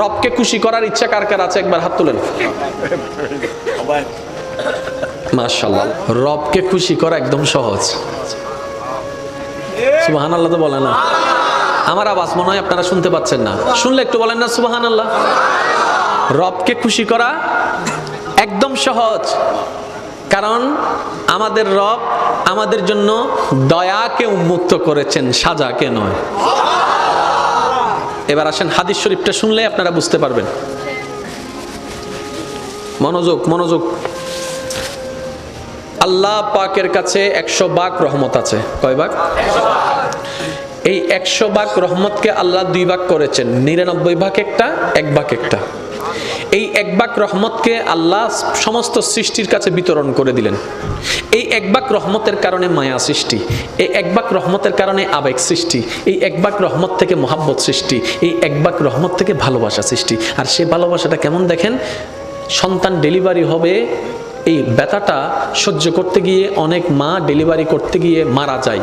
রবকে খুশি করার ইচ্ছা কার কার আছে? একবার হাত তুলেন। মাশাল্লাহ রবকে খুশি করা একদম সহজ। সুবাহান আল্লাহ তো বলে না। আমার আওয়াজ মনে হয় আপনারা শুনতে পাচ্ছেন না। শুনলে একটু বলেন না সুবাহান আল্লাহ রবকে খুশি করা একদম সহজ। কারণ আমাদের রব আমাদের জন্য দয়াকে উন্মুক্ত করেছেন, সাজাকে নয়। এবার আসেন হাদিস শরীফটা শুনলে আপনারা বুঝতে পারবেন। মনোযোগ মনোযোগ। আল্লাহ পাকের কাছে একশো বাক রহমত আছে। কয় বাক? এই একশো বাক রহমতকে আল্লাহ দুই ভাগ করেছেন। নিরানব্বই ভাগ একটা, এক ভাগ একটা। এই একবাক রহমতকে আল্লাহ সমস্ত সৃষ্টির কাছে বিতরণ করে দিলেন। এই একবাক রহমতের কারণে মায়া সৃষ্টি। এই একবাক রহমতের কারণে আবেগ সৃষ্টি। এই একবাক রহমত থেকে মোহাব্বত সৃষ্টি। এই একবাক রহমত থেকে ভালোবাসা সৃষ্টি। আর সে ভালোবাসাটা কেমন দেখেন? সন্তান ডেলিভারি হবে। এই ব্যথাটা সহ্য করতে গিয়ে অনেক মা ডেলিভারি করতে গিয়ে মারা যায়।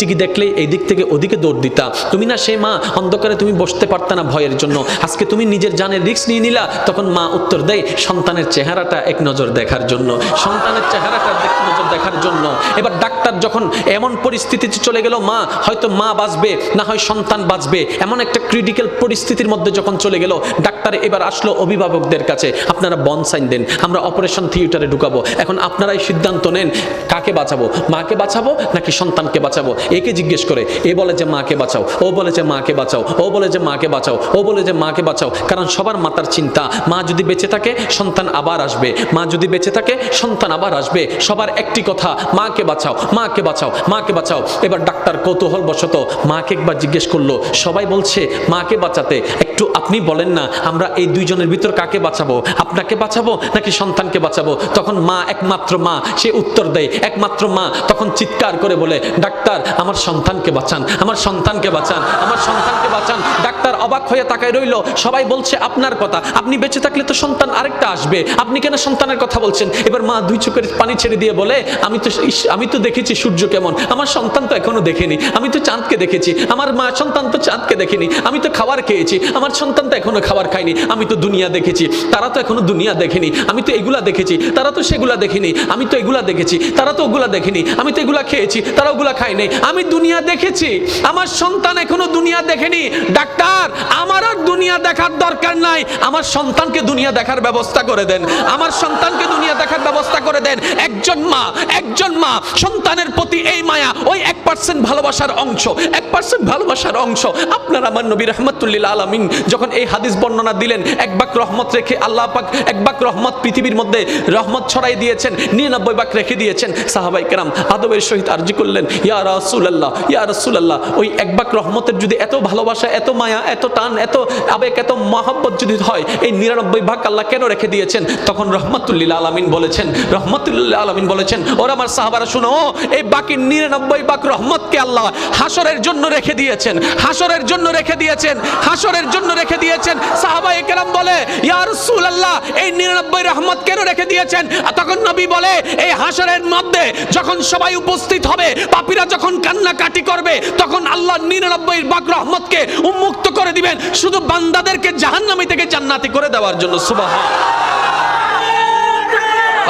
টিকটিকি দেখলে এই দিক থেকে ওদিকে দৌড় দিতা। তুমি না সে মা, অন্ধকারে তুমি বসতে পারতা না ভয়ের জন্য। আজকে তুমি নিজের জানের রিক্স নিয়ে নিলা, তখন মা উত্তর দেয়, সন্তানের চেহারাটা এক নজর দেখার জন্য। সন্তানের চেহারাটা নজর দেখার জন্য। এবার ডাক্তার যখন এমন পরিস্থিতিতে চলে গেল, মা, হয়তো মা বাঁচবে, না হয় সন্তান বাঁচবে, এমন একটা ক্রিটিক্যাল পরিস্থিতির মধ্যে যখন চলে গেল, ডাক্তার এবার আসলো অভিভাবকদের কাছে। আপনারা বন সাইন দেন, আমরা অপারেশন থিয়েটারে ঢুকাবো। এখন আপনারাই সিদ্ধান্ত নেন, কাকে বাঁচাবো? মাকে বাঁচাবো নাকি সন্তানকে বাঁচাবো? একে জিজ্ঞেস করে, এ বলে যে মাকে বাঁচাও, ও বলে যে মাকে বাঁচাও, ও বলে যে মাকে বাঁচাও, ও বলে যে মাকে বাঁচাও। কারণ সবার মাতার চিন্তা, মা যদি বেঁচে থাকে, সন্তান আবার আসবে। মা যদি বেঁচে থাকে, সন্তান আবার আসবে। সবার একটি কথা, মাকে বাঁচাও মাকে বাঁচাও মাকে বাঁচাও। এবার ডাক্তার কৌতূহল বশত মাকে একবার জিজ্ঞেস করল, সবাই বলছে মাকে বাঁচাতে, একটু আপনি বলেন না, আমরা এই দুইজনের ভিতর কাকে বাঁচাবো? আপনাকে বাঁচাবো নাকি সন্তানকে বাঁচাবো? তখন মা, একমাত্র মা, সে উত্তর দেয়, একমাত্র মা। তখন চিৎকার করে বলে, ডাক্তার, আমার সন্তানকে বাঁচান, আমার সন্তানকে বাঁচান, আমার সন্তানকে বাঁচান। ডাক্তার অবাক হয়ে তাকায় রইল, সবাই বলছে, আপনার কথা, আপনি বেঁচে থাকলে তো সন্তান আরেকটা আসবে, আপনি কেন সন্তানের কথা বলছেন? এবার মা দুই চোখের পানি ছেড়ে দিয়ে বলে আমি তো আমি তো দেখেছি সূর্য কেমন। আমার সন্তান তো এখনও দেখেনি। আমি তো চাঁদকে দেখেছি। আমার মা সন্তান তো চাঁদকে দেখেনি। আমি তো খাবার খেয়েছি। আমার সন্তান তো এখনও খাবার খায়নি। আমি তো দুনিয়া দেখেছি। তারা তো এখনও দুনিয়া দেখেনি। আমি তো এগুলা দেখেছি। তারা তো সেগুলা দেখেনি। আমি তো এগুলা দেখেছি। তারা তো ওগুলা দেখেনি। আমি তো এগুলা খেয়েছি। তারা ওগুলা খায়নি আমি দুনিয়া দেখেছি। আমার সন্তান এখনও দুনিয়া দেখেনি। ডাক্তার, আমার আর দুনিয়া দেখার দরকার নাই। আমার সন্তানকে দুনিয়া দেখার ব্যবস্থা করে দেন। আমার সন্তানকে দুনিয়া দেখার ব্যবস্থা করে দেন। একজন মা একজন মা, সন্তানের প্রতি এই মায়া, ওই এক পার্সেন্ট ভালোবাসার অংশ, এক পার্সেন্ট ভালোবাসার অংশ। আপনার আমার নবী রহমতুল্লিল আলমিন যখন এই হাদিস বর্ণনা দিলেন, এক বাক রহমত রেখে আল্লাহ পাক এক বাক রহমত পৃথিবীর মধ্যে রহমত ছড়াই দিয়েছেন, নিরানব্বই বাক রেখে দিয়েছেন, সাহাবাই কেরাম আদবের সহিত আর্জি করলেন, ইয়া রাসুল আল্লাহ ইয়া রাসুল আল্লাহ ওই এক বাক রহমতের যদি এত ভালোবাসা, এত মায়া, এত টান, এত আবেগ, এত মহব্বত যদি হয়, এই নিরানব্বই ভাগ আল্লাহ কেন রেখে দিয়েছেন? তখন রহমতুল্লিল আলমিন বলেছেন রহমতুল্লাহ আলমিন বলেছেন ওরা আমার সাহাবারা শুনো এই বাকি নিরানব্বই বাক রহমতকে আল্লাহ হাসরের জন্য রেখে দিয়েছেন, হাসরের জন্য রেখে দিয়েছেন, হাসরের জন্য রেখে দিয়েছেন। সাহাবা একরাম বলে, ইয়া রাসূলুল্লাহ, এই নিরানব্বই রহমত কেন রেখে দিয়েছেন? তখন নবী বলে, এই হাসরের মধ্যে যখন সবাই উপস্থিত হবে, পাপীরা যখন কান্নাকাটি করবে, তখন আল্লাহ নিরানব্বই বাক রহমতকে উন্মুক্ত করে দিবেন, শুধু বান্দাদেরকে জাহান্নামী থেকে জান্নাতি করে দেওয়ার জন্য, সুবহান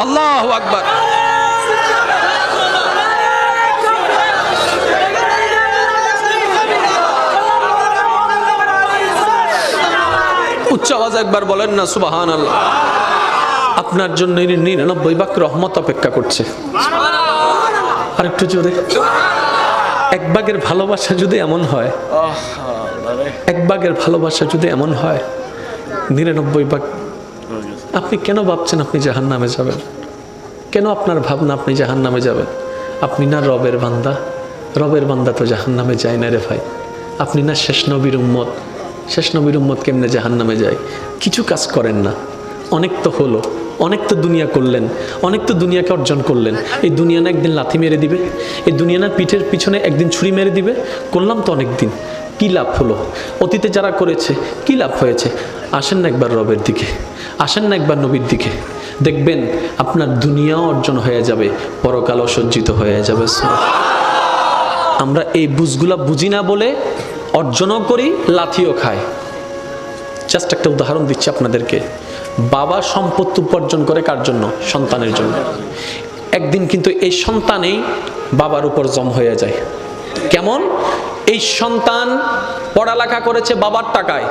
আল্লাহ আকবার। উচ্চ আওয়াজ একবার বলেন না সুবাহান আল্লাহ আপনার জন্য নিরানব্বই বাক রহমত অপেক্ষা করছে। আর একটু জোরে। এক বাগের ভালোবাসা যদি এমন হয় এক বাগের ভালোবাসা যদি এমন হয় নিরানব্বই বাক আপনি কেন ভাবছেন আপনি জাহান নামে যাবেন? কেন আপনার ভাবনা আপনি জাহান নামে যাবেন? আপনি না রবের বান্দা? রবের বান্দা তো জাহান নামে যায় না রে ভাই। আপনি না শেষ নবীর উম্মত? শেষ নবীর উম্মত কেমনে জাহান নামে যায়? কিছু কাজ করেন না। অনেক তো হলো, অনেক তো দুনিয়া করলেন, অনেক তো দুনিয়াকে অর্জন করলেন। এই দুনিয়া না একদিন লাথি মেরে দিবে? এই দুনিয়া না পিঠের পিছনে একদিন ছুরি মেরে দিবে? করলাম তো অনেক দিন কী লাভ হলো? অতীতে যারা করেছে, কী লাভ হয়েছে? আসেন না একবার রবের দিকে। আসেন না একবার নবীর দিকে। দেখবেন আপনার দুনিয়াও অর্জন হয়ে যাবে, পরকালও সজ্জিত হয়ে যাবে। আমরা এই বুঝগুলা বুঝি না বলে অর্জনও করি, লাথিও খায় জাস্ট একটা উদাহরণ দিচ্ছি আপনাদেরকে। বাবা সম্পত্তি উপার্জন করে কার জন্য? সন্তানের জন্য। একদিন কিন্তু এই সন্তানেই বাবার উপর জম হয়ে যায়। কেমন? এই সন্তান পড়ালেখা করেছে বাবার টাকায়।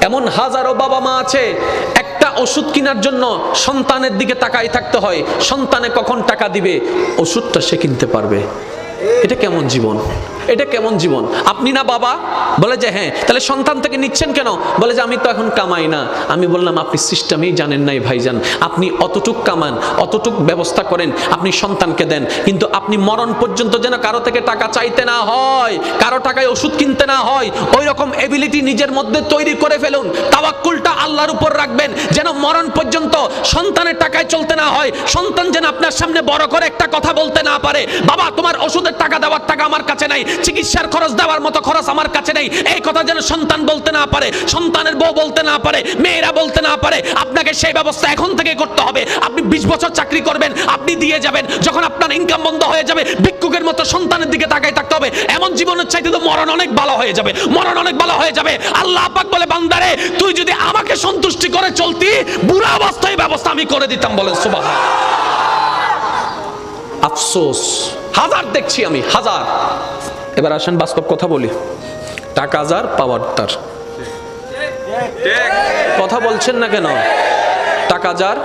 এমন হাজারো বাবা মা আছে, একটা ওষুধ কেনার জন্য সন্তানের দিকে তাকাই থাকতে হয়। সন্তানে কখন টাকা দিবে? ওষুধটা সে কিনতে পারবে। এটা কেমন জীবন? এটা কেমন জীবন? আপনি না বাবা? বলে যে হ্যাঁ। তাহলে সন্তান থেকে নিচ্ছেন কেন? বলে যে আমি তো এখন কামাই না। আমি বললাম, আপনি সিস্টেমেই জানেন নাই ভাইজান। আপনি অতটুক কামান, অতটুক ব্যবস্থা করেন, আপনি সন্তানকে দেন। কিন্তু আপনি মরণ পর্যন্ত যেন কারও থেকে টাকা চাইতে না হয়, কারও টাকায় ওষুধ কিনতে না হয় ওই রকম এবিলিটি নিজের মধ্যে তৈরি করে ফেলুন। তাওয়াক্কুলটা আল্লাহর উপর রাখবেন, যেন মরণ পর্যন্ত সন্তানের টাকায় চলতে না হয়, সন্তান যেন আপনার সামনে বড় করে একটা কথা বলতে না পারে। বাবা, তোমার ওষুধের টাকা দেওয়ার টাকা আমার কাছে নাই, চিকিৎসার খরচ দেওয়ার মতো খরচ আমার কাছে নেই। এই কথা যেন সন্তান বলতে না পারে, সন্তানের বউ বলতে না পারে, মেয়েরা বলতে না পারে, আপনাকে সেই ব্যবস্থা এখন থেকে করতে হবে। আপনি বিশ বছর চাকরি করবেন, আপনি দিয়ে যাবেন, যখন আপনার ইনকাম বন্ধ হয়ে যাবে, ভিক্ষুকের মতো সন্তানের দিকে তাকাই থাকতে হবে। এমন জীবনের চাইতে তো মরণ অনেক ভালো হয়ে যাবে, মরণ অনেক ভালো হয়ে যাবে। আল্লাহ পাক বলে, বান্দারে, তুই যদি আমাকে সন্তুষ্টি করে চলতি, বুড়া অবস্থায় ব্যবস্থা আমি করে দিতাম বলেন সুবাহ আফসোস, হাজার দেখছি আমি, হাজার। এবার আসেন বাস্তব কথা বলি। টাকা যার, পাওয়ার তার। কথা বলছেন না কেন? টাকা যার,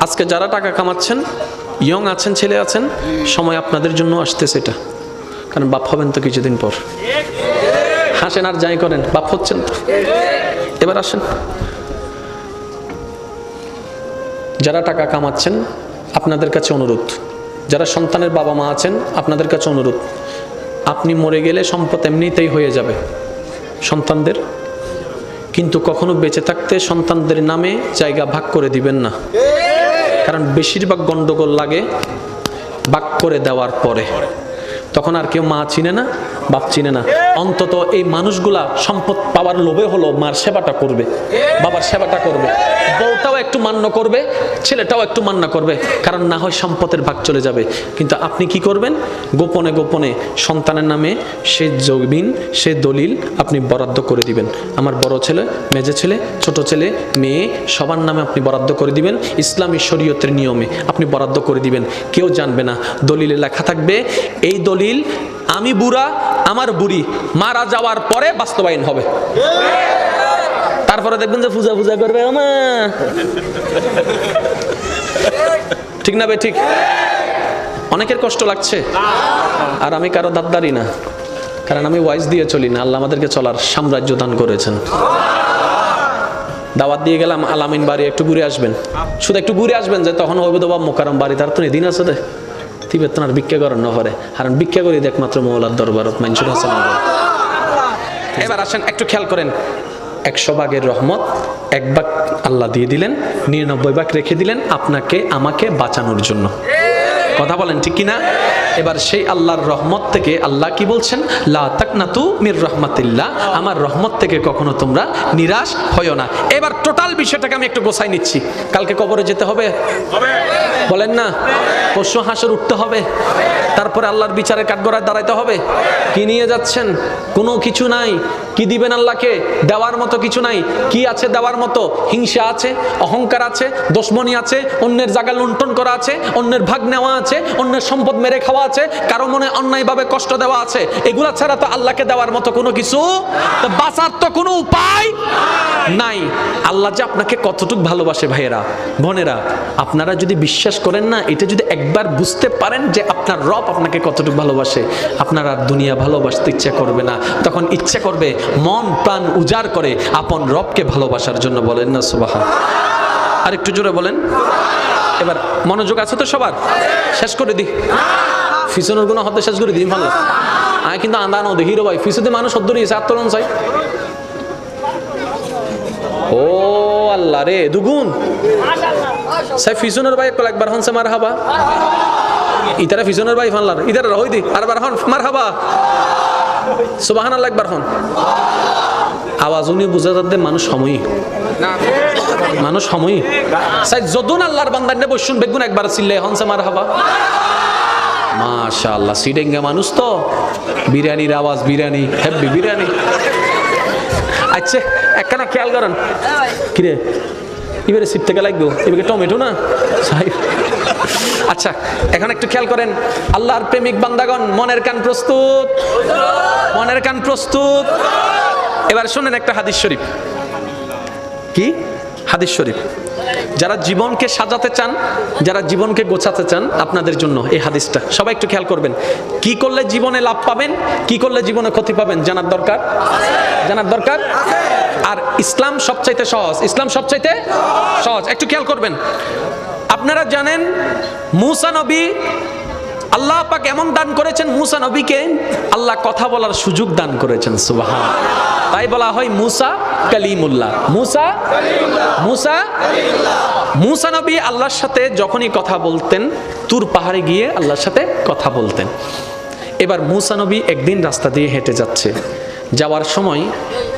আজকে যারা টাকা কামাচ্ছেন ইয়ং আছেন, ছেলে আছেন, সময় আপনাদের জন্য আসতেছে এটা। কারণ বাপ হবেন তো কিছুদিন পর। হাসেন আর যাই করেন, বাপ হচ্ছেন তো। এবার আসেন। যারা টাকা কামাচ্ছেন আপনাদের কাছে অনুরোধ। যারা সন্তানের বাবা মা আছেন, আপনাদের কাছে অনুরোধ। আপনি মরে গেলে সম্পদ এমনিতেই হয়ে যাবে সন্তানদের। কিন্তু কখনো বেঁচে থাকতে সন্তানদের নামে জায়গা ভাগ করে দিবেন না। কারণ বেশিরভাগ গন্ডগোল লাগে ভাগ করে দেওয়ার পরে। তখন আর কেউ মা চিনে না, বাপ চিনে না। অন্তত এই মানুষগুলা সম্পদ পাওয়ার লোভে হলো মার সেবাটা করবে, বাবার সেবাটা করবে। বউটাও একটু মান্য করবে, ছেলেটাও একটু মান্য করবে, কারণ না হয় সম্পদের ভাগ চলে যাবে। কিন্তু আপনি কি করবেন? গোপনে গোপনে সন্তানের নামে সে জমিন, সে দলিল আপনি বরাদ্দ করে দিবেন। আমার বড় ছেলে, মেজে ছেলে, ছোট ছেলে, মেয়ে, সবার নামে আপনি বরাদ্দ করে দিবেন। ইসলামী শরীয়তের নিয়মে আপনি বরাদ্দ করে দিবেন। কেউ জানবে না, দলিলে লেখা থাকবে, এই দলিল আমি বুড়া, আমার বুড়ি। মারা যাওয়ার পরে বাস্তবায়ন হবে। তারপরে দেখবেন যে পূজা পূজা করবে ঠিক না বে, ঠিক? অনেকের কষ্ট লাগছে। আর আমি কারও দাবদারি না। কারণ আমি ওয়াইজ দিয়ে চলি না, আল্লাহ আমাদেরকে চলার সাম্রাজ্য দান করেছেন। দাওয়াত দিয়ে গেলাম, আলামিন বাড়ি একটু ঘুরে আসবেন। শুধু একটু ঘুরে আসবেন যে তখন হইব তো মোকারম বাড়ি, তার তো দিন আছে তিবে তোমার ভিক্ষা করার না হরে কারণ ভিক্ষা করি দেখ মাত্র মৌলার দরবারত মানুষের হাসান এবার আসেন, একটু খেয়াল করেন। একশো ভাগের রহমত, এক ভাগ আল্লাহ দিয়ে দিলেন, নিরানব্বই ভাগ রেখে দিলেন আপনাকে, আমাকে বাঁচানোর জন্য। কথা বলেন ঠিক কিনা? এবার সেই আল্লাহর রহমত থেকে আল্লাহ কি বলছেন? লা তাকনাতু মির রহমাতিল্লাহ। আমার রহমত থেকে কখনো তোমরা নিরাশ হইও না। এবার টোটাল বিষয়টাকে আমি একটু গোছাই নিচ্ছি। কালকে কবরে যেতে হবে। বলেন না পশু হাঁসের উঠতে হবে। তারপরে আল্লাহর বিচারের কাঠগড়ায় দাঁড়াইতে হবে। কি নিয়ে যাচ্ছেন? কোনো কিছু নাই। কি দিবেন আল্লাহকে? দেওয়ার মতো কিছু নাই। কি আছে দেওয়ার মতো? হিংসা আছে, অহংকার আছে দোষমনি আছে, অন্যের জায়গা লুণ্ঠন করা আছে, অন্যের ভাগ নেওয়া আছে, অন্যের সম্পদ মেরে খাওয়া আছে, কারও মনে অন্যায়ভাবে কষ্ট দেওয়া আছে। এগুলা ছাড়া তো আল্লাহকে দেওয়ার মতো কোনো কিছু? বাঁচার তো কোনো উপায় নাই। আল্লাহ যে আপনাকে কতটুকু ভালোবাসে ভাইয়েরা, বোনেরা, আপনারা যদি বিশ্বাস করেন না, এটা যদি একবার বুঝতে পারেন যে আপনার রব আপনাকে কতটুকু ভালোবাসে, আপনার দুনিয়া ভালোবাসতে ইচ্ছা করবে না। তখন ইচ্ছা করবে মন প্রাণ উজাড় করে আপন রবকে ভালোবাসার জন্য বলেন না সুবাহা আর একটু জোরে বলেন। এবার মনোযোগ আছে তো সবার? শেষ করে দি ফিসনের গুণ হতে শেষ করে দিই, ভালো। আমি কিন্তু আন্দা নদী হিরো ভাই ফিসুতে মানুষ সদ্দর ইসে আত্মরণ চাই। ও আল্লাহ রে, দুগুণ। সাই ফিজনের ভাই একবার হনসে মার হাবা ইতারা ফিজনের ভাই ফানলার। ইতারা হই দি আর বার হন মার হাবা সুবাহান আল্লাহ একবার হন। আওয়াজ উনি বুঝা যাতে মানুষ সময়ই মানুষ সময়ই সাই যদুন আল্লাহর বান্দার নে বসুন বেগুন একবার চিল্লে হনসে মার হাবা মাশাআল্লাহ সিডেঙ্গা মানুষ তো। বিরিয়ানির আওয়াজ বিরিয়ানি হেব্বি বিরিয়ানি। আচ্ছা একখানা খেয়াল করেন। কিরে? এবারে সিপ থেকে লাগবে। এবারে টমেটো না? সাহেব আচ্ছা এখন একটু খেয়াল করেন। আল্লাহর প্রেমিক বান্দাগণ, মনের কান প্রস্তুত। মনের কান প্রস্তুত। এবার শোনেন একটা হাদিস শরীফ। কি? হাদিস শরীফ। যারা জীবনকে সাজাতে চান, যারা জীবনকে গোছাতে চান, আপনাদের জন্য এই হাদিসটা। সবাই একটু খেয়াল করবেন। কি করলে জীবনে লাভ পাবেন, কি করলে জীবনে ক্ষতি পাবেন, জানার দরকার? জানার দরকার? আর ইসলাম সবচাইতে সহজ। ইসলাম সবচাইতে সহজ। একটু খেয়াল করবেন। আপনারা জানেন মুসা নবী আল্লাহ পাক এমন দান করেছেন, মুসা নবীকে আল্লাহ কথা বলার সুযোগ দান করেছেন, সুবাহান। তাই বলা হয় মুসা কালিমুল্লাহ। মুসা মুসা মুসা নবী আল্লাহর সাথে যখনই কথা বলতেন, তুর পাহাড়ে গিয়ে আল্লাহর সাথে কথা বলতেন। এবার মুসা নবী একদিন রাস্তা দিয়ে হেঁটে যাচ্ছে। যাওয়ার সময়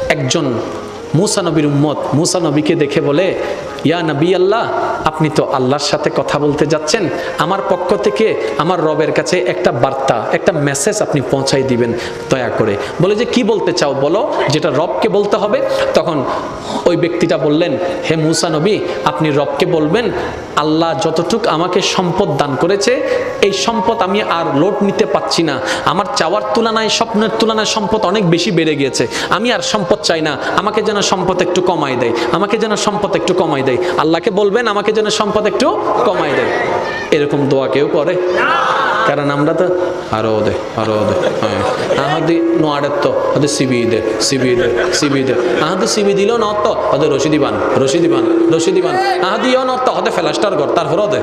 একজন মুসা নবীর উম্মত মুসা নবীকে দেখে বলে ইয়া নবী আল্লাহ, আপনি তো আল্লাহর সাথে কথা বলতে যাচ্ছেন। আমার পক্ষ থেকে আমার রবের কাছে একটা বার্তা, একটা মেসেজ আপনি পৌঁছাই দিবেন, দয়া করে। বলে যে, কি বলতে চাও বলো? যেটা রবকে বলতে হবে। তখন ওই ব্যক্তিটা বললেন, হে মুসা নবী, আপনি রবকে বলবেন, আল্লাহ যতটুক আমাকে সম্পদ দান করেছে, এই সম্পদ আমি আর লোড নিতে পাচ্ছি না। আমার চাওয়ার তুলনায়, স্বপ্নের তুলনায় সম্পদ অনেক বেশি বেড়ে গিয়েছে। আমি আর সম্পদ চাই না। আমাকে যেন সম্পদ একটু কমাই দেয়। আমাকে যেন সম্পদ একটু কমাই দেয়। আল্লাহকে বলবেন, আমাকে যেন সম্পদ একটু কমাই দেয় এরকম দোয়া কেউ করে? কারণ আমরা তো আরও দে আরও দে। হ্যাঁ। আহাদি নোয়াডের তো ওদের সিবি দে সিবি দে সিবি দে। আহাদি সিবি দিল ন তো ওদের রশিদি বান রশিদি বান রশিদি বান। আহাদি ইয় ন তো ওদের ফেলাস্টার কর তারপর দে।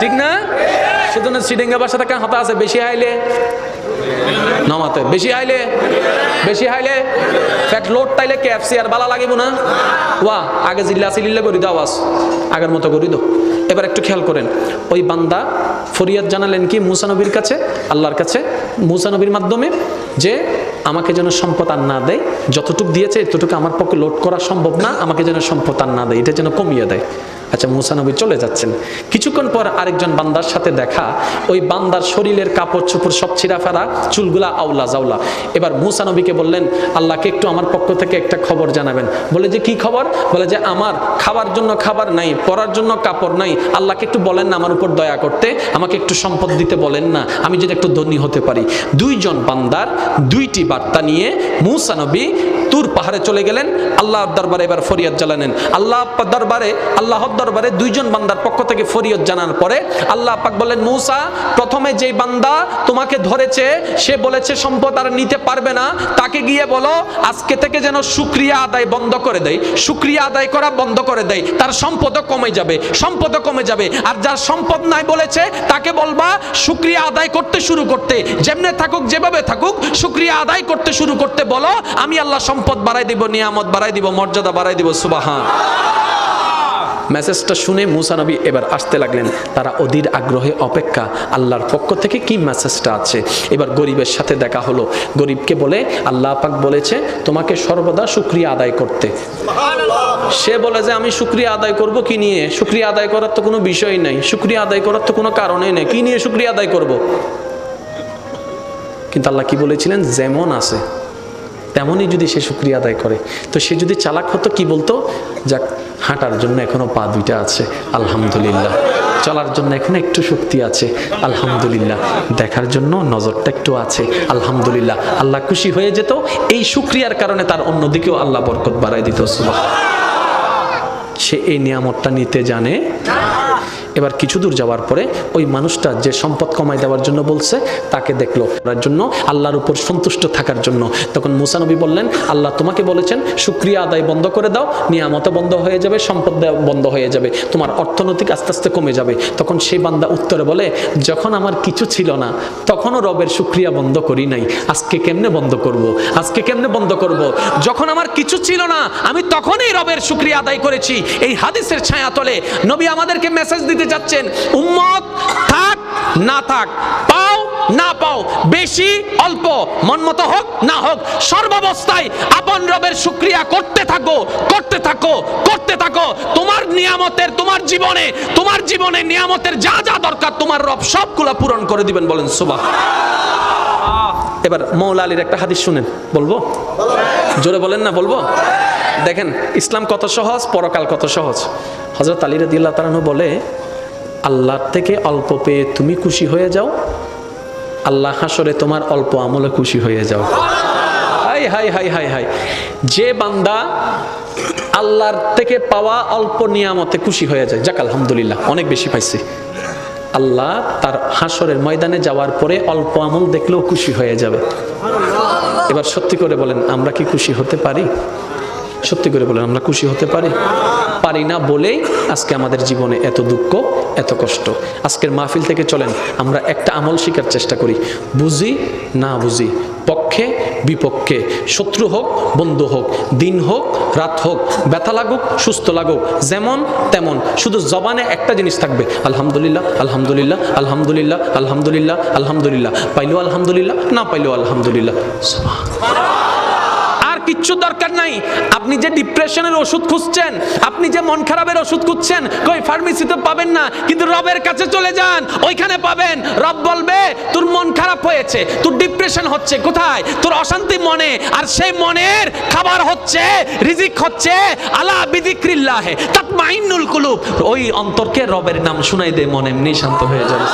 ঠিক না? সেজন্য সিডিঙ্গা বাসা কাঁ হাতা আছে? বেশি আইলে? নমাতে। বেশি আইলে? বেশি হাইলে ফ্যাট লোড তাইলে কেএফসি আর বালা লাগিব না? ওয়া, আগে জিল্লা সিলিল্লা করি দাও আস। আগের মতো করি দাও। এবার একটু খেয়াল করেন। ওই বান্দা ফরিয়াদ জানালেন কি মুসানবীর কাছে, আল্লাহর কাছে মুসানবীর মাধ্যমে যে আমাকে যেন সম্পদ আর না দেয়, যতটুক দিয়েছে এতটুকু আমার পক্ষে লোড করা সম্ভব না, আমাকে যেন সম্পদ আর না দেয়, এটা যেন কমিয়ে দেয়। আচ্ছা মুসা নবী চলে যাচ্ছেন। কিছুক্ষণ পর আরেকজন বান্দার সাথে দেখা, ওই বান্দার শরীরের কাপড় চোপড় সব ছিঁড়া ফেরা চুলগুলা আউলা জাউলা। এবার মুসানবীকে বললেন, আল্লাহকে একটু আমার পক্ষ থেকে একটা খবর জানাবেন। বলে যে, কি খবর? বলে যে, আমার খাবার জন্য খাবার নাই, পরার জন্য কাপড় নাই। আল্লাহকে একটু বলেন না আমার উপর দয়া করতে, আমাকে একটু সম্পদ দিতে বলেন না, আমি যদি একটু ধনী হতে পারি। দুইজন বান্দার দুইটি বার্তা নিয়ে মুসা নবী তুর পাহাড়ে চলে গেলেন, আল্লাহর দরবারে এবার ফরিয়াদ জ্বালানেন আল্লাহ দরবারে, আল্লাহর দরবারে দুইজন বান্দার পক্ষ থেকে ফরিয়াদ জানার পরে আল্লাহ পাক বললেন, মৌসা, প্রথমে যেই বান্দা তোমাকে ধরেছে, সে বলেছে, সম্পদ আর নিতে পারবে না। তাকে গিয়ে বলো, আজকে থেকে যেন শুক্রিয়া আদায় বন্ধ করে দেয়। শুক্রিয়া আদায় করা বন্ধ করে দেয়। তার সম্পদও কমে যাবে, সম্পদও কমে যাবে। আর যার সম্পদ নাই বলেছে, তাকে বলবা শুক্রিয়া আদায় করতে শুরু করতে। যেমনে থাকুক, যেভাবে থাকুক শুক্রিয়া আদায় করতে শুরু করতে বলো, আমি আল্লাহ সম্পদ বাড়াই দিব, নিয়ামত বাড়াই দিব, মর্যাদা বাড়াই দিব, সুবাহান। মেসেজটা শুনে মুসা নবী এবার আসতে লাগলেন। তারা অধীর আগ্রহে অপেক্ষা আল্লাহর পক্ষ থেকে কি মেসেজটা আছে? এবার গরিবের সাথে দেখা হলো। গরিবকে বলে, আল্লাহ পাক বলেছে, তোমাকে সর্বদা শুক্রিয়া আদায় করতে। সে বলে যে, আমি শুক্রিয়া আদায় করব কি নিয়ে? শুক্রিয়া আদায় করার তো কোনো বিষয় নাই। শুক্রিয়া আদায় করার তো কোনো কারণই নেই। কি নিয়ে শুক্রিয়া আদায় করব? কিন্তু আল্লাহ কি বলেছিলেন? যেমন আছে। তেমনই যদি সে শুক্রিয়া আদায় করে। তো সে যদি চালাক হতো, কি বলতো? যাক, হাঁটার জন্য এখনও পা দুইটা আছে। আলহামদুলিল্লাহ। চলার জন্য এখন একটু শক্তি আছে। আলহামদুলিল্লাহ। দেখার জন্য নজরটা একটু আছে। আলহামদুলিল্লাহ। আল্লাহ খুশি হয়ে যেত। এই শুক্রিয়ার কারণে তার অন্যদিকেও আল্লাহ বরকত বাড়াই দিত। সে এই নিয়ামতটা নিতে জানে। এবার কিছু দূর যাওয়ার পরে ওই মানুষটা যে সম্পদ কমাই দেওয়ার জন্য বলছে, তাকে দেখল। তার জন্য আল্লাহর উপর সন্তুষ্ট থাকার জন্য। তখন মুসানবী বললেন, আল্লাহ তোমাকে বলেছেন শুক্রিয়া আদায় বন্ধ করে দাও, নিয়ামত বন্ধ হয়ে যাবে, সম্পদ বন্ধ হয়ে যাবে, তোমার অর্থনৈতিক আস্তে আস্তে কমে যাবে। তখন সেই বান্দা উত্তরে বলে, যখন আমার কিছু ছিল না, তখনও রবের শুক্রিয়া বন্ধ করি নাই। আজকে কেমনে বন্ধ করব। আজকে কেমনে বন্ধ করব। যখন আমার কিছু ছিল না, আমি তখনই রবের শুক্রিয়া আদায় করেছি। এই হাদিসের ছায়া তলে নবী আমাদেরকে মেসেজ দিতে যাচ্ছেন উম্মত, থাক, না থাক, পাও, না পাও, বেশি, অল্প, মন মতো হোক, না হোক, সর্বাবস্থায় আপন রবের শুক্রিয়া করতে থাকো করতে থাকো করতে থাকো। তোমার নিয়ামতের, তোমার জীবনে তোমার জীবনে নিয়ামতের যা যা দরকার, তোমার রব সবগুলা পূরণ করে দিবেন বলেন সুবাহ এবার মৌলা আলীর একটা হাদিস শুনেন, বলব? জোরে বলেন না, বলব? দেখেন, ইসলাম কত সহজ, পরকাল কত সহজ। হজরত আলী রদিল্লা তালানু বলে আল্লাহর থেকে অল্প পেয়ে তুমি খুশি হয়ে যাও। আল্লাহ হাসরে তোমার অল্প আমলে খুশি হয়ে যাও। হাই হাই হাই হাই হাই। যে বান্দা আল্লাহর থেকে পাওয়া অল্প নিয়ামতে খুশি হয়ে যায়, যাক আলহামদুলিল্লাহ, অনেক বেশি পাইছি। আল্লাহ তার হাসরের ময়দানে যাওয়ার পরে অল্প আমল দেখলেও খুশি হয়ে যাবে। এবার সত্যি করে বলেন, আমরা কি খুশি হতে পারি? সত্যি করে বলেন, আমরা খুশি হতে পারি? পারি না বলেই আজকে আমাদের জীবনে এত দুঃখ, এত কষ্ট। আজকের মাহফিল থেকে চলেন, আমরা একটা আমল শিকার চেষ্টা করি। বুঝি না বুঝি, পক্ষে, বিপক্ষে। শত্রু হোক, বন্ধু হোক, দিন হোক, রাত হোক, ব্যথা লাগুক, সুস্থ লাগুক, যেমন তেমন। শুধু জবানে একটা জিনিস থাকবে, আলহামদুলিল্লাহ আলহামদুলিল্লাহ আলহামদুলিল্লাহ আলহামদুলিল্লাহ আলহামদুলিল্লাহ। পাইলেও আলহামদুলিল্লাহ, না পাইলেও আলহামদুলিল্লাহ। কিচ্ছু দরকার নাই। আপনি যে ডিপ্রেশনের ওষুধ খুঁজছেন, আপনি যে মন খারাপের ওষুধ খুঁজছেন, কই ফার্মেসিতে পাবেন না, কিন্তু রবের কাছে চলে যান, ওইখানে পাবেন। রব বলবে, তোর মন খারাপ হয়েছে, তোর ডিপ্রেশন হচ্ছে, কোথায়? তোর অশান্তি মনে, আর সেই মনের খাবার হচ্ছে, রিজিক হচ্ছে, আলা বিদিক্রিল্লাহে, তাতমাইন্নুল কুলুব। ওই অন্তরকে রবের নাম শুনাই দে, মন এমনি শান্ত হয়ে যাবে।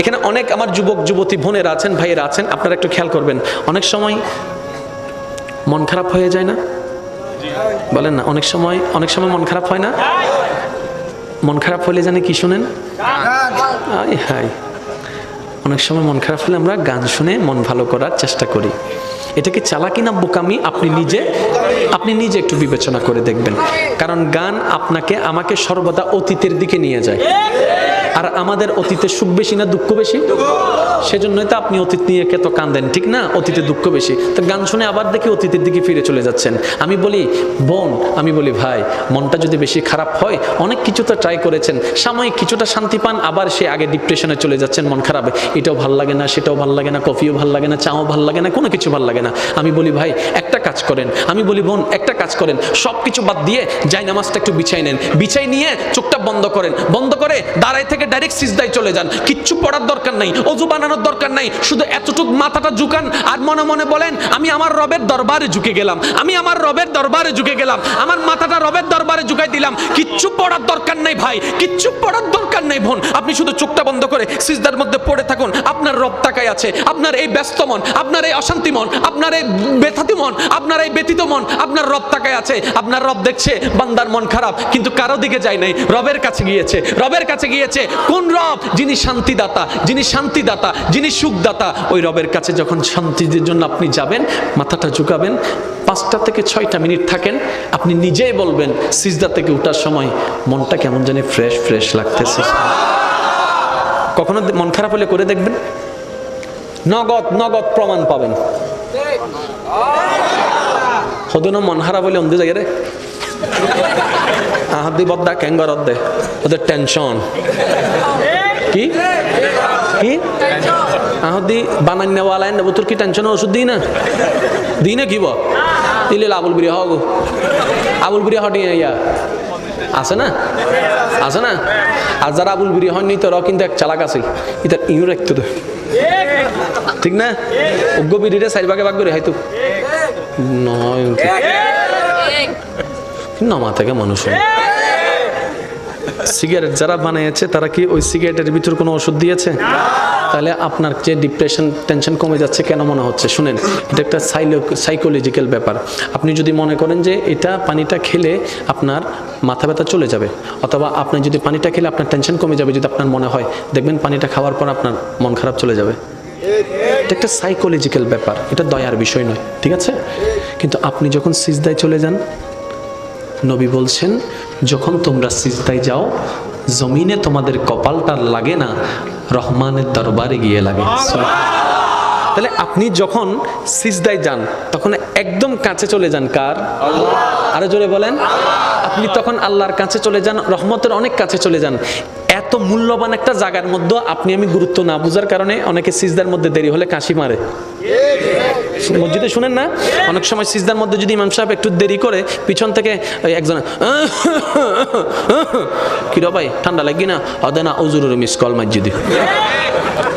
এখানে অনেক আমার যুবক, যুবতী, বোনেরা আছেন, ভাইয়েরা আছেন, আপনারা একটু খেয়াল করবেন। অনেক সময় মন খারাপ হয়ে যায় না? বলেন না, অনেক সময় অনেক সময় মন খারাপ হয় না? মন খারাপ হলে জানে কি শুনেন? অনেক সময় মন খারাপ হলে আমরা গান শুনে মন ভালো করার চেষ্টা করি। এটাকে চালাকি না বোকামি? আপনি নিজে আপনি নিজে একটু বিবেচনা করে দেখবেন। কারণ গান আপনাকে, আমাকে সর্বদা অতীতের দিকে নিয়ে যায়। আর আমাদের অতীতে সুখ বেশি না দুঃখ বেশি? সেজন্যই তো আপনি অতীত নিয়ে কত কান্দেন, ঠিক না? অতীতে দুঃখ বেশি। তো গান শুনে আবার দেখি অতীতের দিকে ফিরে চলে যাচ্ছেন। আমি বলি, বোন, আমি বলি, ভাই, মনটা যদি বেশি খারাপ হয়, অনেক কিছু তো ট্রাই করেছেন। সাময়িক কিছুটা শান্তি পান, আবার সে আগে ডিপ্রেশনে চলে যাচ্ছেন, মন খারাপ। এটাও ভালো লাগে না, সেটাও ভালো লাগে না, কফিও ভালো লাগে না, চাও ভালো লাগে না, কোনো কিছু ভালো লাগে না। আমি বলি, ভাই, একটা কাজ করেন। আমি বলি, বোন, একটা কাজ করেন। সব কিছু বাদ দিয়ে যাই, নামাজটা একটু বিছাই নেন। বিছাই নিয়ে চোখটা বন্ধ করেন। বন্ধ করে দাঁড়াই থেকে ডাইরেক্ট সিজদায় চলে যান। কিচ্ছু পড়ার দরকার নাই, অজু বানানোর দরকার নাই, শুধু এতটুক মাথাটা ঝুকান আর মনে মনে বলেন, আমি আমার রবের দরবারে ঝুঁকে গেলাম, আমি আমার রবের দরবারে ঝুঁকে গেলাম, আমার মাথাটা রবের দরবারে ঝুঁকাই দিলাম, কিচ্ছু পড়ার দরকার নাই ভাই, কিচ্ছু পড়ার দরকার নাই বোন, আপনি শুধু চোখটা বন্ধ করে সিজদার মধ্যে পড়ে থাকুন, আপনার রব তাকায় আছে, আপনার এই ব্যস্ত মন, আপনার এই অশান্তি মন, আপনার এই ব্যথাতি মন, আপনার এই ব্যথিত মন, আপনার রব তাকায় আছে, আপনার রব দেখছে, বান্দার মন খারাপ, কিন্তু কারও দিকে যায় নাই, রবের কাছে গিয়েছে, রবের কাছে গিয়েছে কোন রব? যিনি শান্তিদাতা যিনি শান্তিদাতা, যিনি সুখদাতা, ওই রবের কাছে যখন শান্তির জন্য আপনি যাবেন, মাথাটা ঝুঁকাবেন, পাঁচটা থেকে ছয়টা মিনিট থাকেন, আপনি নিজেই বলবেন, সিজদা থেকে ওঠার সময় মনটা কেমন জানি ফ্রেশ ফ্রেশ লাগতেছে। কখনো মন খারাপ হলে করে দেখবেন। নগদ নগদ প্রমাণ পাবেন। হদুনো মন খারাপ হলে অন্ধে জায়গায় রে। আহাদি বদ্দা ক্যাঙ্গর অদ্দে? ওদের টেনশন কি? কি? আহদি বানান নেওয়ালাইন নেব তোর কি টেনশন ওষুধ দিই না? দিই না কি বল দিলে আবুল বিরিয়া হগ আবুল বিরিয়া হটি ইয়া। আছে না? আছে না? আর যারা আবুল বিরিয়া হননি তোরাও কিন্তু এক চালাক আছে। এটা ইউ রাখতো তো ঠিক না? অজ্ঞ বিরিরে চারি ভাগে ভাগ করে হয়তো নয় নামা থেকে মানুষ হয়। সিগারেট যারা বানিয়েছে তারা কি ওই সিগারেটের ভিতর কোনো ওষুধ দিয়েছে? তাহলে আপনার যে ডিপ্রেশন টেনশন কমে যাচ্ছে কেন মনে হচ্ছে? শুনেন এটা একটা সাইকোলজিক্যাল ব্যাপার। আপনি যদি মনে করেন যে এটা পানিটা খেলে আপনার মাথা ব্যথা চলে যাবে অথবা আপনি যদি পানিটা খেলে আপনার টেনশন কমে যাবে যদি আপনার মনে হয় দেখবেন পানিটা খাওয়ার পর আপনার মন খারাপ চলে যাবে। এটা একটা সাইকোলজিক্যাল ব্যাপার এটা দয়ার বিষয় নয় ঠিক আছে? কিন্তু আপনি যখন সিজদায় চলে যান নবী বলছেন যখন তোমরা সিজদায় যাও জমিনে তোমাদের কপালটা লাগে না রহমানের দরবারে গিয়ে লাগে। তাহলে আপনি যখন সিজদায় যান তখন একদম কাছে চলে যান কার? আরও জোরে বলেন। আপনি তখন আল্লাহর কাছে চলে যান রহমতের অনেক কাছে চলে যান। এত মূল্যবান একটা জায়গার মধ্যে আপনি আমি গুরুত্ব না বুঝার কারণে অনেকে সিজদার মধ্যে দেরি হলে কাশি মারে। মসজিদে শুনেন না? অনেক সময় সিজদার মধ্যে যদি ইমাম সাহেব একটু দেরি করে, পিছন থেকে একজন কিরো ভাই, ঠান্ডা লাগি না? হদে না উজুরের মিস কল মসজিদে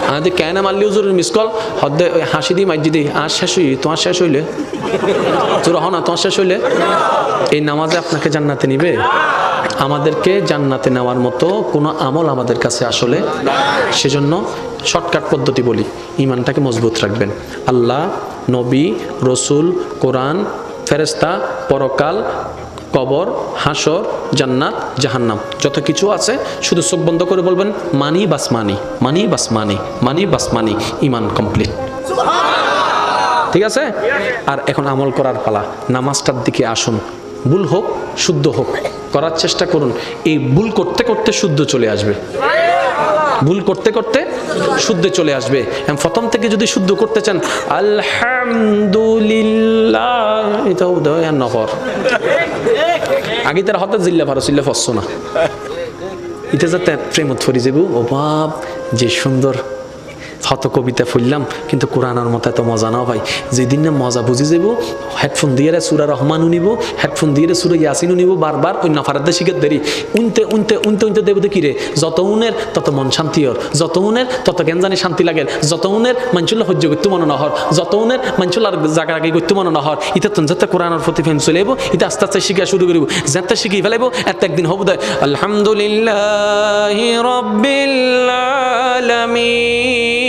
আমাদের কেন মারলি উজুরের মিস কল হদে হাসি দি মসজিদে আর শেষ হই, তোমার শেষ হইলে? তোর না, তোমার শেষ হইলে? এই নামাজে আপনাকে জান্নাতে নিবে। আমাদেরকে জান্নাতে নেওয়ার মতো কোনো আমল আমাদের কাছে আসলে, সেজন্য শর্টকাট পদ্ধতি বলি ইমানটাকে মজবুত রাখবেন। আল্লাহ নবী রসুল কোরআন ফেরেস্তা পরকাল কবর হাসর জান্নাত জাহান্নাম। যত কিছু আছে শুধু চোখ বন্ধ করে বলবেন মানি বাস মানি মানি বাস মানি মানি বাস মানি ইমান কমপ্লিট ঠিক আছে? আর এখন আমল করার পালা। নামাজটার দিকে আসুন। ভুল হোক শুদ্ধ হোক করার চেষ্টা করুন। এই ভুল করতে করতে শুদ্ধ চলে আসবে। ভুল করতে করতে শুদ্ধে চলে আসবে। প্রথম থেকে যদি শুদ্ধ করতে চান, আলহামদুলিল্লাহ আগে তার হতে জিল্লা ভারো জিল্লা ফসো না এটা যাতে প্রেমত ফরি যাব। ও বাপ, যে সুন্দর হত কবিতা ফুললাম, কিন্তু কোরআনের মতো এত মজা না ভাই। যেদিন না মজা বুঝি যাব, হেডফোন দিয়ে রে সুরা রহমানও নিব, হেডফোন দিয়ে রে সুরা ইয়াসিনও নিব, বারবার ওই নাফারাতে শিখে দেরি। উনতে উনতে উনতে উনতে দেব কি রে? যত উনের, তত মন শান্তি হর। যত উনের, তত জ্ঞান জানি শান্তি লাগে। যত উনের মাঞ্চুল্লা সহ্য করতে মনে নহর যত উনের মাঞ্চুল্লার আগে করতে মনে নহর ইটা তুমি যাতে কোরআনের প্রতি ফেম চলে এবো এটা আস্তে আস্তে শিখা শুরু করিব। যাতে শিখি ফেলাইব, এত একদিন হব দেয় আলহামদুলিল্লাহ রব্বিল আলামিন।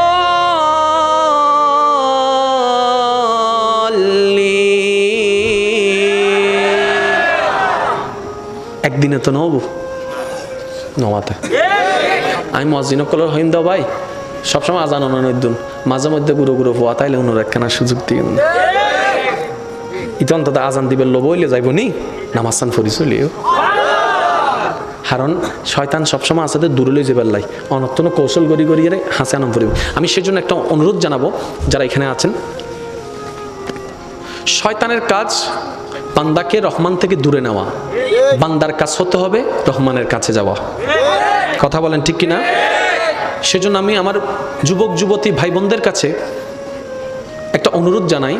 একদিনে তো নব। নমাতে। আমি মসজিদ কলর হইম দাও ভাই। সবসময় আজান অননুদ্দুন মাঝে মধ্যে গুঁড়ো গুঁড়ো পোয়া তাইলে অন্য একখানা সুযোগ দিয়ে ইতো অন্তত আজান দিবে লোভ হইলে যাইব নি? নামাজ ফরি চলিও কারণ শয়তান সবসময় আছে দূরে লই যাবার লাই। অনর্তন কৌশল গড়ি গড়িয়ে হাসে আনন্দ আমি সেজন্য একটা অনুরোধ জানাব, যারা এখানে আছেন শয়তানের কাজ বান্দাকে রহমান থেকে দূরে নেওয়া। বান্দার কাজ হতে হবে রহমানের কাছে যাওয়া। কথা বলেন ঠিক কিনা? সেজন্য আমি আমার যুবক, যুবতী ভাই বোনদের কাছে একটা অনুরোধ জানাই,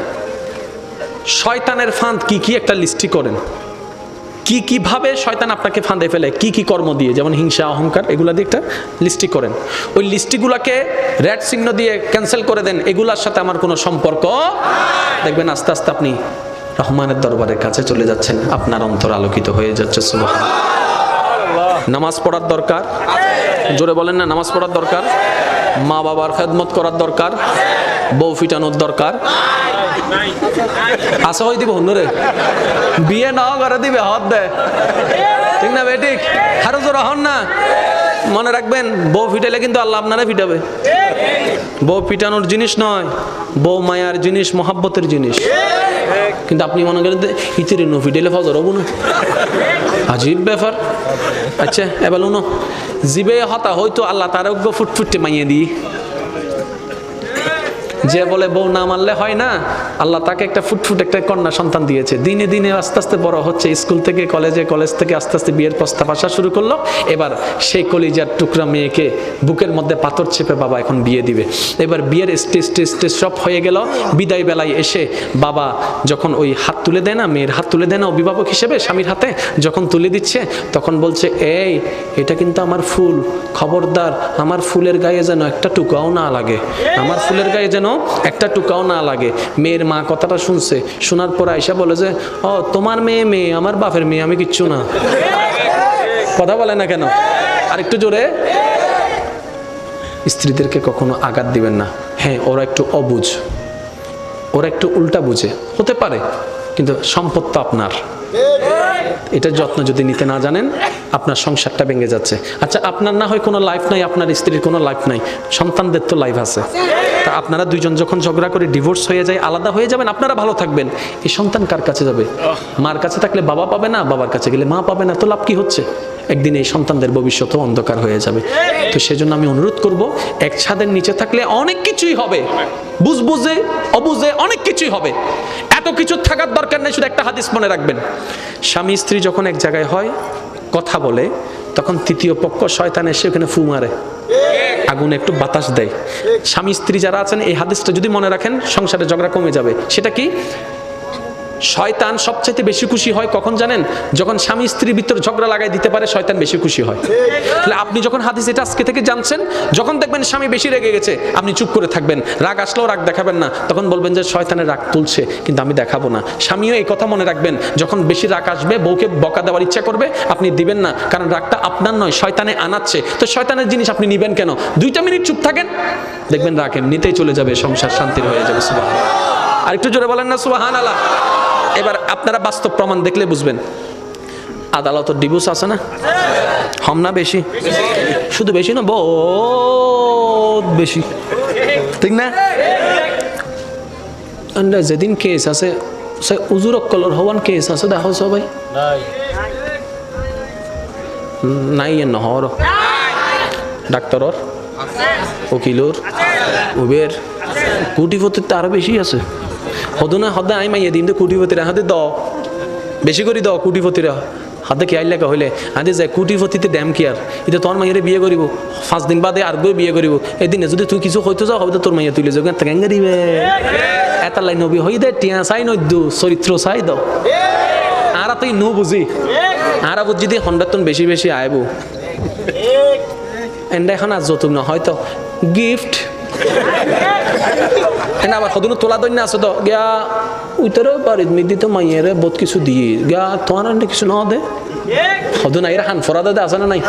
শয়তানের ফাঁদ কি কি একটা লিস্টি করেন। কি কীভাবে শয়তান আপনাকে ফাঁদে ফেলে? কি কি কর্ম দিয়ে? যেমন হিংসা, অহংকার, এগুলা দিয়ে একটা লিস্টি করেন। ওই লিস্টিগুলাকে রেড চিহ্ন দিয়ে ক্যান্সেল করে দেন। এগুলার সাথে আমার কোনো সম্পর্ক দেখবেন আস্তে আস্তে আপনি রহমানের দরবারের কাছে চলে যাচ্ছেন। আপনার অন্তর আলোকিত হয়ে যাচ্ছে সুবাহ নামাজ পড়ার দরকার। জোরে বলেন না, নামাজ পড়ার দরকার। মা বাবার খেদমত করার দরকার। বউ ফিটানোর দরকার। আশা হয়ে দিব হুন্নরে বিয়ে নাও করে দিবে হদ দে। ঠিক না বেঠিক হারো জোর হন না। মনে রাখবেন, বউ ফিটালে কিন্তু আল্লাহ আপনারা ফিটাবে। বউ পিটানোর জিনিস নয়, বউ মায়ার জিনিস, মহাব্বতের জিনিস। কিন্তু আপনি মনে করেন ইতিরে নো ফিটাইলে ফজর হব না। আজীব ব্যাপার। আচ্ছা এবার উনো জিবে হতা হয়তো আল্লাহ তার ফুটফুটে মাইয়ে দিই। যে বলে বউ না মানলে হয় না, আল্লাহ তাকে একটা ফুটফুট একটা কন্যা সন্তান দিয়েছে। দিনে দিনে আস্তে আস্তে বড় হচ্ছে, স্কুল থেকে কলেজে, কলেজ থেকে আস্তে আস্তে বিয়ের প্রস্তাব আসা শুরু করল। এবার সেই কলিজার টুকরা মেয়েকে বুকের মধ্যে পাথর চেপে বাবা এখন বিয়ে দিবে। এবার বিয়ের স্টেজ স্টেজ স্টেজ সব হয়ে গেল। বিদায় বেলায় এসে বাবা যখন ওই হাত তুলে দেয় না, মেয়ের হাত তুলে দেয় না, অভিভাবক হিসেবে স্বামীর হাতে, যখন তুলে দিচ্ছে, তখন বলছে, এই, এটা কিন্তু আমার ফুল। খবরদার, আমার ফুলের গায়ে যেন একটা টুকাও না লাগে। আমার ফুলের গায়ে যেন একটা টুকাও না লাগে। মেয়ের মা কথাটা শুনছে, শোনার পর আয়সা বলে যে, ও, তোমার মেয়ে মেয়ে, আমার বাপের মেয়ে, আমি কিচ্ছু না। কথা বলে না কেন? আর একটু জোরে। স্ত্রীদেরকে কখনো আঘাত দিবেন না। হ্যাঁ ওরা একটু অবুঝ। ওরা একটু উল্টা বুঝে। হতে পারে। কিন্তু সম্পদ তো আপনার। এটার যত্ন যদি নিতে না জানেন, আপনার সংসারটা ভেঙে যাচ্ছে। আচ্ছা আপনার না হয় কোনো লাইফ নাই, আপনার স্ত্রীর কোনো লাইফ নাই, সন্তানদের তো লাইফ আছে। তা আপনারা দুইজন যখন ঝগড়া করে ডিভোর্স হয়ে যায়, আলাদা হয়ে যাবেন, আপনারা ভালো থাকবেন। এই সন্তান কার কাছে যাবে? মার কাছে থাকলে বাবা পাবে না, বাবার কাছে গেলে মা পাবে না, তো লাভ কি হচ্ছে? একদিন এই সন্তানদের ভবিষ্যৎও অন্ধকার হয়ে যাবে। তো সেজন্য আমি অনুরোধ করব, এক ছাদের নিচে থাকলে অনেক কিছুই হবে। বুঝবুঝে, অবুঝে অনেক কিছুই হবে। এত কিছু থাকার দরকার নেই, শুধু একটা হাদিস মনে রাখবেন। স্বামী স্ত্রী যখন এক জায়গায় হয়, কথা বলে, তখন তৃতীয় পক্ষ শয়তান এসে ওখানে ফু মারে। আগুনে একটু বাতাস দেয়। স্বামী স্ত্রী যারা আছেন, এই হাদিসটা যদি মনে রাখেন, সংসারে ঝগড়া কমে যাবে। সেটা কি? শয়তান সবচাইতে বেশি খুশি হয় কখন জানেন? যখন স্বামী স্ত্রীর ভিতর ঝগড়া লাগাই দিতে পারে, শয়তান বেশি খুশি হয়। তাহলে আপনি যখন হাদিস এটা আজকে থেকে জানছেন, যখন দেখবেন স্বামী বেশি রেগে গেছে, আপনি চুপ করে থাকবেন। রাগ আসলেও রাগ দেখাবেন না। তখন বলবেন যে শয়তানের রাগ তুলছে, কিন্তু আমি দেখাবো না। স্বামীও এই কথা মনে রাখবেন, যখন বেশি রাগ আসবে, বউকে বকা দেওয়ার ইচ্ছা করবে, আপনি দিবেন না। কারণ রাগটা আপনার নয়, শয়তানে আনাচ্ছে। তো শয়তানের জিনিস আপনি নিবেন কেন? দুইটা মিনিট চুপ থাকেন, দেখবেন রাগ এমনিতেই চলে যাবে, সংসার শান্তির হয়ে যাবে সুবাহ আর একটু জোরে বলেন না সুবাহান আল্লাহ এবার আপনারা বাস্তব প্রমাণ দেখলে বুঝবেন। আদালতের ডিভোর্স আছে না? হম না বেশি? শুধু বেশি না? বহুত বেশি। ঠিক না? যেদিন কেস আছে সে উজুর কলর হওয়ান কেস আছে দেখো সবাই। নাই। এর নহর। ডাক্তরর উকিলর উবের। কুটিপতির তো আরও বেশি আছে। হদু না হদা আই মাইয়া দিন তো কুটিপতিরা হাতে দ। বেশি করে দ কুটিপতিরা। হাতে কি আইলে হইলে? আদে যায় কুটিপতিতে ড্যাম কি আর? এটা তোর মাইয়ারে বিয়ে করিব। পাঁচ দিন বাদে আর গৈ বিয়ে করিব। এদিনে যদি তুই কিছু হইতে যাও, হবে তোর মাইয়া তুলে যাও কেন দিবে এটা লাই নবী হই দে টিয়া চাই নদ্যু চরিত্র চাই দ। আর তুই নু বুঝি। আর বুঝি দিয়ে হন্ডাতন বেশি বেশি আইব। এন্ডা এখন আর যৌতুক না, হয়তো। গিফট। আবার সদুনো তোলা দন্য আছে তো। গিয়া উইতারও পারি মিদি তো মাইয়েরে বহুত কিছু দিয়ে। গিয়া তোমার কিছু ন দে। সদু নাই হান ফরা দে আছে না নাই?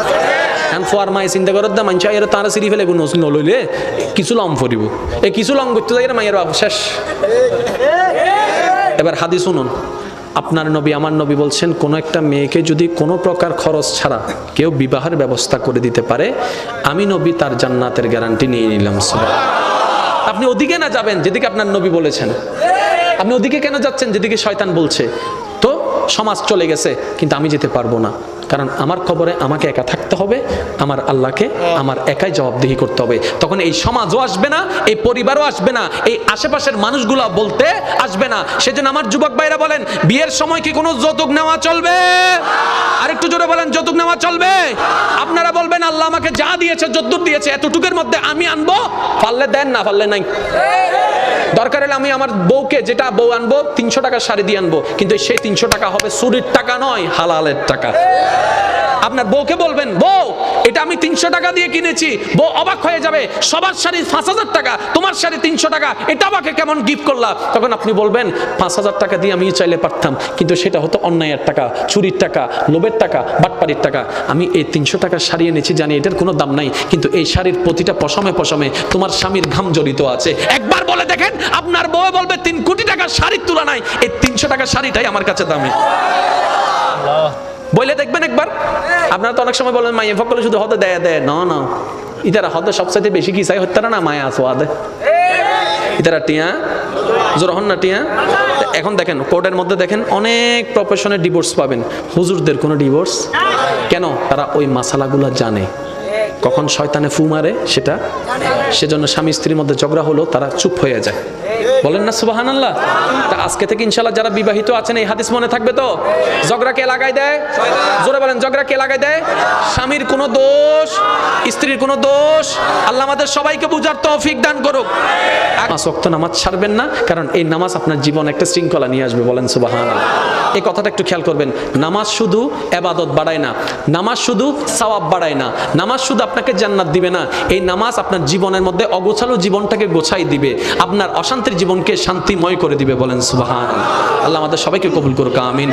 হান ফোয়ার মাই চিন্তা করে দে মানছে এর তারা সিরি ফেলে নস নলইলে কিছু লম ফরিব এই কিছু লম করতে যাই মাইয়ের বাবু শেষ। এবার হাদি শুনুন। আপনার নবী, আমার নবী বলছেন, কোনো একটা মেয়েকে যদি কোনো প্রকার খরচ ছাড়া কেউ বিবাহের ব্যবস্থা করে দিতে পারে, আমি নবী তার জান্নাতের গ্যারান্টি নিয়ে নিলাম। আপনি ওদিকে না যাবেন যেদিকে আপনার নবী বলেছেন। আপনি ওদিকে কেন যাচ্ছেন যেদিকে শয়তান বলছে? তো সমাজ চলে গেছে, কিন্তু আমি যেতে পারব না। কারণ আমার খবরে আমাকে একা থাকতে হবে আমার আল্লাহকে আমার একাই জবাবদিহি করতে হবে। তখন এই সমাজও আসবে না এই পরিবারও আসবে না এই আশেপাশের মানুষগুলো বলতে আসবে না। সেজন্য আমার যুবক ভাইরা বলেন বিয়ের সময় কি কোনো যৌতুক নেওয়া চলবে? আরেকটু জোরে বলেন যৌতুক নেওয়া চলবে? আপনারা বলবেন আল্লাহ আমাকে যা দিয়েছে যদ্দুর দিয়েছে এতটুকের মধ্যে আমি আনব পারলে দেন না পারলে নাই। দরকার হলে আমি আমার বউকে যেটা বউ আনব, তিনশো টাকা শাড়ি দিয়ে আনব। কিন্তু সেই তিনশো টাকা হবে চুরির টাকা নয়, হালালের টাকা। আপনার বউকে বলবেন, বউ, এটা আমি তিনশো টাকা দিয়ে কিনেছি। বউ অবাক হয়ে যাবে, সবার শাড়ি পাঁচ হাজার টাকা, তোমার শাড়ি তিনশো টাকা, এটা আমাকে কেমন গিফট করলা? তখন আপনি বলবেন, পাঁচ হাজার টাকা দিয়ে আমি চাইলে পারতাম, কিন্তু সেটা হতো অন্যায়ের টাকা, চুরির টাকা, লোভের টাকা বাটপাড়ির টাকা। আমি এই তিনশো টাকা শাড়ি এনেছি জানি এটার কোনো দাম নাই, কিন্তু এই শাড়ির প্রতিটা পশমে পশমে তোমার স্বামীর ঘাম জড়িত আছে। একবার দেখেন, আপনার বউ বলবে, তিন কোটি টাকার শাড়ির তুলনায় এই তিনশো টাকার শাড়িটাই আমার কাছে দামি। বলে দেখবেন একবার। আপনারা তো অনেক সময় বলেন, মাইয়া, ফকলে শুধু হতে দেয় দেয়। না না। ইতারা হতে সবসাইতে বেশি কি চাই হত্যারা না মায়া আসো আদে ইতারা টিয়া? জোরহন না টিয়া? এখন দেখেন, কোর্টের মধ্যে দেখেন, অনেক প্রফেশনের ডিভোর্স পাবেন। হুজুরদের কোনো ডিভোর্স কেন? তারা ওই মাসালাগুলো জানে। কখন শয়তানে ফু মারে সেটা? সেজন্য স্বামী স্ত্রীর মধ্যে ঝগড়া হলো, তারা চুপ হয়ে যায়। বলেন না সুবাহান আল্লাহ তা আজকে থেকে ইনশাল্লাহ যারা বিবাহিত আছেন, এই হাদিস মনে থাকবে তো? ঝগড়া কে লাগাই দেয়? জোরে বলেন, ঝগড়া কে লাগাই দেয়? স্বামীর কোনো দোষ, স্ত্রীর কোনো দোষ, আল্লাহ আমাদের সবাইকে বুঝার তৌফিক দান করুক। পাঁচ ওয়াক্ত নামাজ ছাড়বেন না, কারণ এই নামাজ আপনার জীবন একটা শৃঙ্খলা নিয়ে আসবে, বলেন সুবাহান এই কথাটা একটু খেয়াল করবেন, নামাজ শুধু এবাদত বাড়ায় না, নামাজ শুধু সওয়াব বাড়ায় না, নামাজ শুধু আপনাকে জান্নাত দিবে না, এই নামাজ আপনার জীবনের মধ্যে অগোছালো জীবনটাকে গোছাই দিবে, আপনার অশান্তির জীবনকে শান্তিময় করে দিবে বলেন সুবাহান। আল্লাহ আমাদের সবাইকে কবুল করুক আমিন।